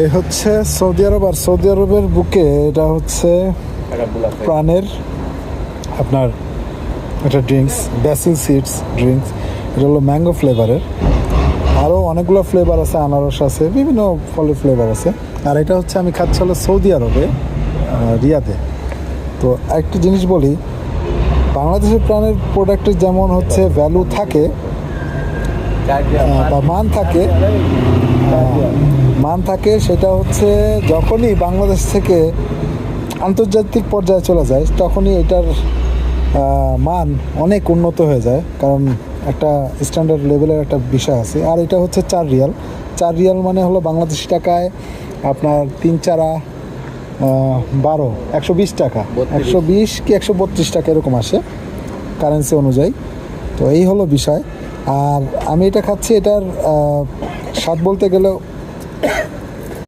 এই হচ্ছে সৌদি আরব আর সৌদি আরবের বুকে এটা হচ্ছে প্রাণের আপনার এটা ড্রিঙ্কস ব্যাসিল সিডস ড্রিঙ্কস এটা হলো ম্যাঙ্গো ফ্লেভারের আরও অনেকগুলো ফ্লেভার আছে আনারস আছে বিভিন্ন ফলের ফ্লেভার আছে। আর এটা হচ্ছে আমি খাচ্ছি হলো সৌদি আরবে রিয়াতে তো একটা জিনিস বলি বাংলাদেশের প্রাণের প্রোডাক্টের যেমন হচ্ছে ভ্যালু থাকে বা মান থাকে মান থাকে সেটা হচ্ছে যখনই বাংলাদেশ থেকে আন্তর্জাতিক পর্যায়ে চলে যায় তখনই এটার মান অনেক উন্নত হয়ে যায় কারণ একটা স্ট্যান্ডার্ড লেভেলের একটা বিষয় আছে। আর এটা হচ্ছে চার রিয়াল। চার রিয়াল মানে হলো বাংলাদেশি টাকায় আপনার তিন চারা বারো একশো বিশ টাকা। একশো বিশ কি একশো বত্রিশ টাকা এরকম আসে কারেন্সি অনুযায়ী। তো এই হলো বিষয়। আর আমি এটা খাচ্ছি এটার স্বাদ বলতে গেলেও